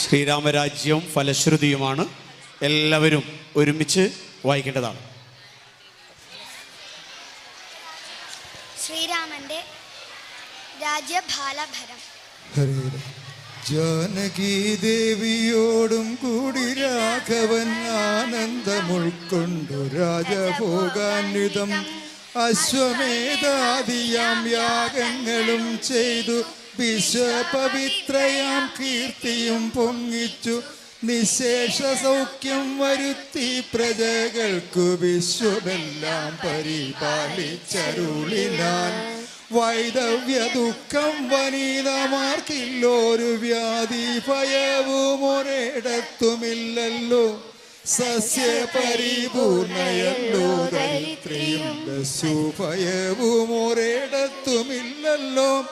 ശ്രീരാമരാജ്യവും ഫലശ്രുതിയുമാണ്. എല്ലാവരും ഒരുമിച്ച് വായിക്കേണ്ടതാണ്. ശ്രീരാമന്റെ രാജ്യഭാലഭരം ജാനകി ദേവിയോടും കൂടി രാഘവൻ ആനന്ദമുൾക്കൊണ്ടു രാജഭോഗാന്വിതം. അശ്വമേധാദിയാം യാഗങ്ങളും ചെയ്തു. വിശ്വപവിത്രയാം കീർത്തിയും പൊങ്ങിച്ചു. നിശേഷ സൗഖ്യം വരുത്തി പ്രജകൾക്കു വിശ്വമെല്ലാം പരിപാലിച്ചരുളിനാൻ. വൈദവ്യ ദുഃഖം വനിതമാർക്കില്ലോരു വ്യാധി ഭയവും ഒരിടത്തുമില്ലല്ലോ. സസ്യ പരിപൂർണയല്ലോ ദരിദ്രയും ദസ്യുഭയവും ഒരിടത്തുമില്ലല്ലോ.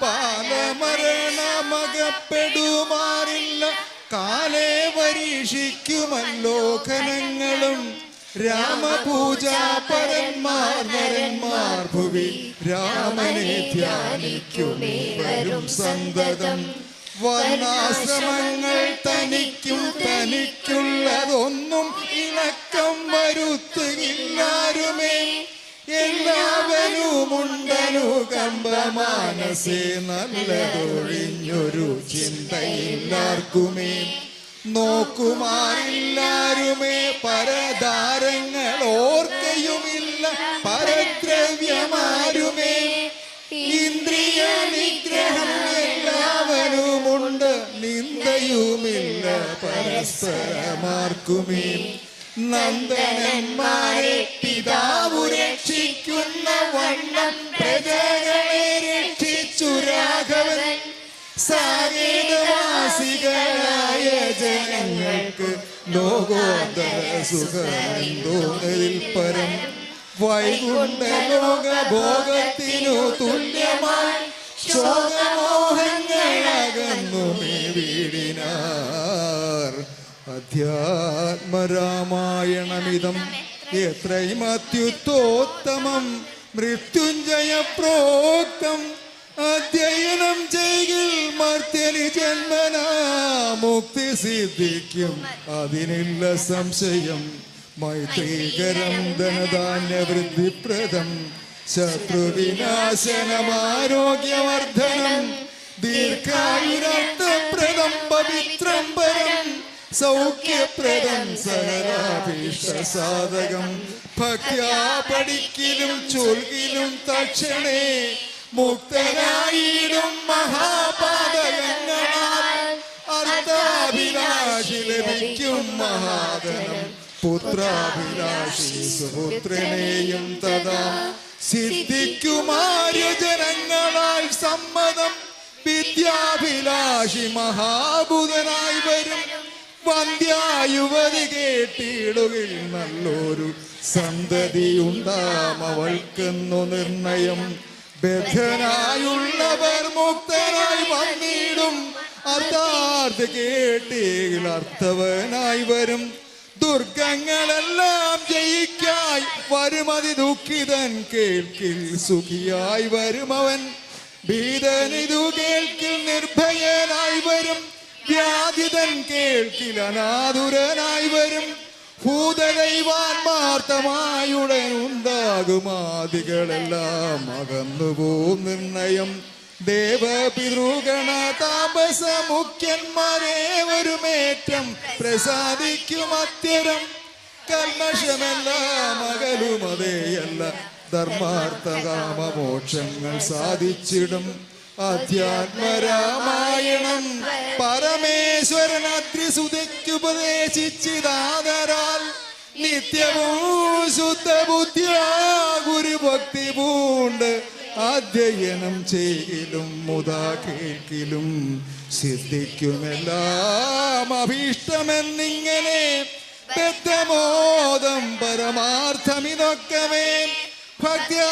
ബാലമരണമകപ്പെടുമാറില്ല കാലേ പരീക്ഷിക്കുമല്ലോ ഖനങ്ങളും രാമപൂജാ പരന്മാർ നരന്മാർ ഭുവി. രാമനെ ധ്യാനിക്കുമേ വരും സന്തതം. വർണാശ്രമങ്ങൾ തനിക്കും തനിക്കുള്ളതൊന്നും ഇളക്കം വരുത്തുകില്ലാരുമേ. എല്ലാവരുമുണ്ടനുകമ്പ മാനസേ നല്ലതൊഴിഞ്ഞൊരു ചിന്തയില്ലാർക്കുമേ. നോക്കുമാരില്ലാരുമേ പരധാരങ്ങൾ ഓർക്കയുമില്ല പരദ്രവ്യമാരുമേ. ഇന്ദ്രിയ നിഗ്രഹം എല്ലാവരുമുണ്ട് നിന്ദയുമില്ല പരസ്പരമാർക്കുമേ. നന്ദനന്മാരെ പിതാവു രക്ഷിക്കുന്ന വണ്ണം പ്രജകളെ രക്ഷിച്ചു രാഘവൻ. സാഗേതവാസികളായ ജനങ്ങൾക്ക് ലോകോത്തര സുഖമെന്തോന്നതിൽ പരം. വൈകുണ്ഠ ലോക ഭോഗത്തിനു തുല്യമായി ശോകമോഹങ്ങളകന്നു മേ വീടിനാർ അധ്യാത്മരാമായണമിതം. എത്രയും അത്യുത്തോത്തമം മൃത്യുഞ്ജയ പ്രോക്തം അധ്യയനം ചെയ്യിൽ മർത്യനി ജന്മനാ. മുക്തി സിദ്ധിക്കും. അതിനില്ല സംശയം. മൈത്രീകരം ധനധാന്യ വൃദ്ധിപ്രദം ശത്രുവിനാശനമാരോഗ്യവർദ്ധനം ദീർഘായുരർത്ഥപ്രദം പവിത്രം പരം സൗഖ്യപ്രദം സകലാഭീഷ്ടസാധകം ഭക്യാ ചൊൽകിലും തക്ഷണേ മുക്തനായിടും മഹാപാതകങ്ങളാൽ ലഭിക്കും മഹാധനം. പുത്രാഭിലാഷി സുപുത്രനെയും തഥാ സിദ്ധിക്കുമാര്യജനങ്ങളാൽ സമ്മതം. വിദ്യാഭിലാഷി മഹാബുധനായി വരും. വന്ധ്യായുവതി കേട്ടിടുകിൽ നല്ലൊരു സന്തതിയുണ്ടാം അവൾക്കെന്നു നിർണയം. ബദ്ധനായുള്ളവർ മുക്തനായി വന്നിടും. അർത്ഥാർത്ഥ കേട്ടിൽ അർത്ഥവനായി വരും. ദുർഗങ്ങളെല്ലാം ജയിക്കായി വരുമതി ദുഃഖിതൻ കേൾക്കിൽ സുഖിയായി വരുമവൻ. ഭീതനിതു കേൾക്കിൽ നിർഭയനായി വ്യാധിതൻ കേൾക്കിൽ അനാതുരനായി വരും. ഭൂതദൈവാത്മാർത്ഥമായുടൻ ഉണ്ടാകുമാദികളെല്ലാം അകന്നുപോം നിർണയം. ദേവപിതൃഗണ താപസ മുഖ്യന്മാരേവരുമേറ്റം പ്രസാദിക്കും അത്യരം. കൽമഷമെല്ലാം അകലുമതേയല്ല. ധർമാർത്ഥകാമോക്ഷങ്ങൾ സാധിച്ചിടും. അധ്യാത്മരാമായണം. പരമേശ്വരൻ അത്രിസുതയ്ക്കുപദേശിച്ചിതാദരാൽ നിത്യവും ഗുരു ഭക്തി പൂണ്ട് അധ്യയനം ചെയ്യലും മുതാ കേൾക്കിലും സിദ്ധിക്കുമെല്ലാം അഭീഷ്ടമെന്നിങ്ങനെ ബദ്ധമോദം പരമാർത്ഥമിതൊക്കമേ ഭക്ത്യാ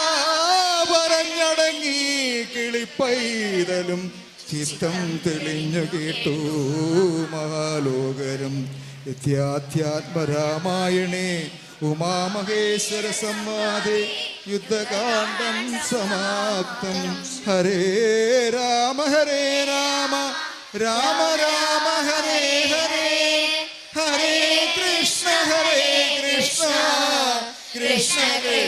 കിളിപ്പൈതലും ചിത്തം തെളിഞ്ഞു കേട്ടു മഹാലോകരും. നിത്യാധ്യാത്മരാമായണേ ഉമാമഹേശ്വര സംവാദേ യുദ്ധകാന്തം സമാപ്തം. ഹരേ രാമ ഹരേ രാമ രാമ രാമ ഹരേ